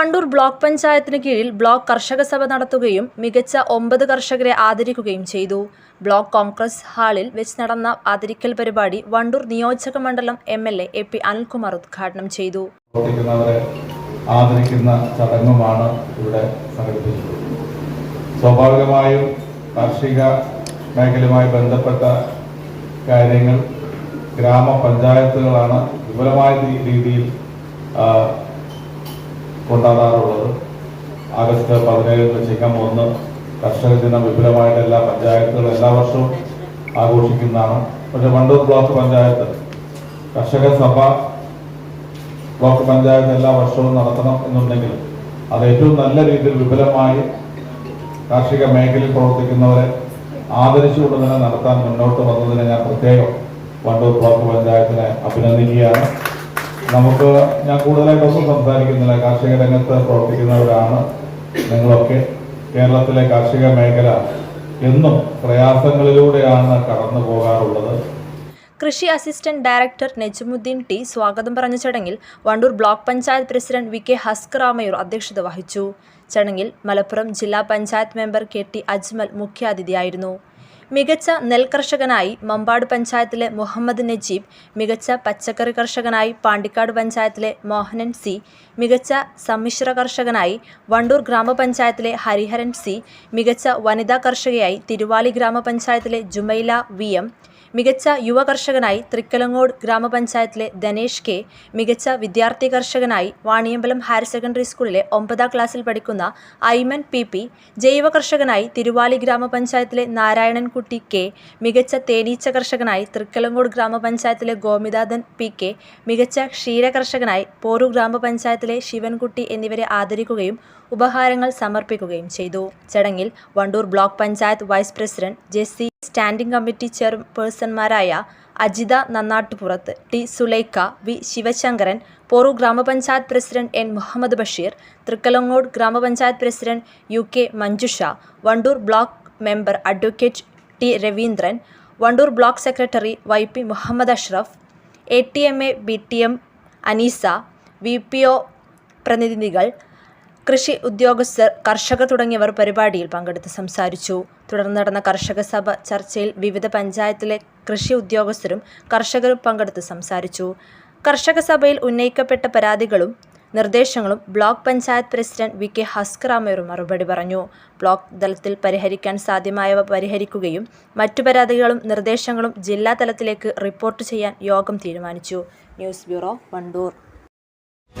Vandoor block പഞ്ചായത്തിന് കീഴിൽ block കർഷക സഭ നടത്തുകയും മികച്ച ഒമ്പത് കർഷകരെ ആദരിക്കുകയും ചെയ്തു. ബ്ലോക്ക് കോൺഗ്രസ് ഹാളിൽ വെച്ച് നടന്ന ആദരിക്കൽ പരിപാടി വണ്ടൂർ നിയോജക മണ്ഡലം M L A A P Anilkumar ഉദ്ഘാടനം ചെയ്തു. ആദരിക്കുന്ന ഇവിടെ സ്വാഭാവികമായും കാർഷിക മേഖലയുമായി ബന്ധപ്പെട്ട കാര്യങ്ങൾ ഗ്രാമപഞ്ചായത്തുകളാണ് വിപുലമായ രീതിയിൽ കൊണ്ടാടാറുള്ളത്. ആഗസ്റ്റ് പതിനേഴിന് ചിങ്ങം ഒന്ന് കർഷക ദിനം വിപുലമായിട്ട് എല്ലാ പഞ്ചായത്തുകളും എല്ലാ വർഷവും ആഘോഷിക്കുന്നതാണ്. പക്ഷേ വണ്ടൂർ ബ്ലോക്ക് പഞ്ചായത്ത് കർഷക സഭ ബ്ലോക്ക് പഞ്ചായത്ത് എല്ലാ വർഷവും നടത്തണം എന്നുണ്ടെങ്കിൽ അത് ഏറ്റവും നല്ല രീതിയിൽ വിപുലമായി കാർഷിക മേഖലയിൽ പ്രവർത്തിക്കുന്നവരെ ആദരിച്ചുകൊണ്ട് തന്നെ നടത്താൻ മുന്നോട്ട് വന്നതിനെ ഞാൻ പ്രത്യേകം വണ്ടൂർ ബ്ലോക്ക് പഞ്ചായത്തിനെ അഭിനന്ദിക്കുകയാണ്. നമുക്ക് ഞാൻ കൂടുതലായിട്ടൊന്നും സംസാരിക്കുന്നില്ല. കാർഷിക രംഗത്ത് പ്രവർത്തിക്കുന്നവരാണ് നിങ്ങളൊക്കെ. കേരളത്തിലെ കാർഷിക മേഖല എന്നും പ്രയാസങ്ങളിലൂടെയാണ് കടന്നു പോകാറുള്ളത്. കൃഷി അസിസ്റ്റന്റ് ഡയറക്ടർ നജമുദ്ദീൻ ടി സ്വാഗതം പറഞ്ഞ ചടങ്ങിൽ Vandoor block panchayat president V K husk റാമയൂർ അധ്യക്ഷത വഹിച്ചു. ചടങ്ങിൽ മലപ്പുറം ജില്ലാ panchayat member K T Ajmal മുഖ്യാതിഥിയായിരുന്നു. മികച്ച നെൽകർഷകനായി മമ്പാട് പഞ്ചായത്തിലെ മുഹമ്മദ് നജീബ് മികച്ച പച്ചക്കറി കർഷകനായി പാണ്ടിക്കാട് പഞ്ചായത്തിലെ മോഹനൻ സി മികച്ച സമ്മിശ്ര കർഷകനായി വണ്ടൂർ ഗ്രാമപഞ്ചായത്തിലെ ഹരിഹരൻ സി മികച്ച വനിതാ കർഷകയായി തിരുവാലി ഗ്രാമപഞ്ചായത്തിലെ ജുമൈല വി എം മികച്ച യുവ കർഷകനായി തൃക്കലങ്ങോട് ഗ്രാമപഞ്ചായത്തിലെ ധനേഷ് കെ. മികച്ച വിദ്യാർത്ഥി കർഷകനായി വാണിയമ്പലം ഹയർ സെക്കൻഡറി സ്കൂളിലെ ഒമ്പതാം ക്ലാസ്സിൽ പഠിക്കുന്ന ഐമൻ പി പി. ജൈവ കർഷകനായി തിരുവാലി ഗ്രാമപഞ്ചായത്തിലെ നാരായണൻകുട്ടി കെ. മികച്ച തേനീച്ച കർഷകനായി തൃക്കലങ്ങോട് ഗ്രാമപഞ്ചായത്തിലെ ഗോമിതാദൻ പി കെ. മികച്ച ക്ഷീര കർഷകനായി പോരു ഗ്രാമപഞ്ചായത്തിലെ ശിവൻകുട്ടി എന്നിവരെ ആദരിക്കുകയും ഉപഹാരങ്ങൾ സമർപ്പിക്കുകയും ചെയ്തു. ചടങ്ങിൽ Vandoor block panchayat vice president Jessy standing committee ചെയർപേഴ്സൺമാരായ Ajitha Nannattupurath T Sulaikha V Sivasankaran പോറു ഗ്രാമപഞ്ചായത്ത് പ്രസിഡന്റ് എൻ മുഹമ്മദ് ബഷീർ തൃക്കലങ്ങോട് ഗ്രാമപഞ്ചായത്ത് president U K Manjusha Vandoor block member advocate T Raveendran Vandoor block secretary Y P Muhammad Ashraf A T M A B T M Anisa V P O പ്രതിനിധികൾ കൃഷി ഉദ്യോഗസ്ഥർ കർഷകർ തുടങ്ങിയവർ പരിപാടിയിൽ പങ്കെടുത്ത് സംസാരിച്ചു. തുടർന്ന് നടന്ന കർഷക സഭ ചർച്ചയിൽ വിവിധ പഞ്ചായത്തിലെ കൃഷി ഉദ്യോഗസ്ഥരും കർഷകരും പങ്കെടുത്ത് സംസാരിച്ചു. കർഷക സഭയിൽ ഉന്നയിക്കപ്പെട്ട പരാതികളും നിർദ്ദേശങ്ങളും block panchayat president V K ഹസ്കറാമേറും മറുപടി പറഞ്ഞു. ബ്ലോക്ക് തലത്തിൽ പരിഹരിക്കാൻ സാധ്യമായവ പരിഹരിക്കുകയും മറ്റു പരാതികളും നിർദ്ദേശങ്ങളും ജില്ലാ തലത്തിലേക്ക് റിപ്പോർട്ട് ചെയ്യാൻ യോഗം തീരുമാനിച്ചു. News bureau Vandoor.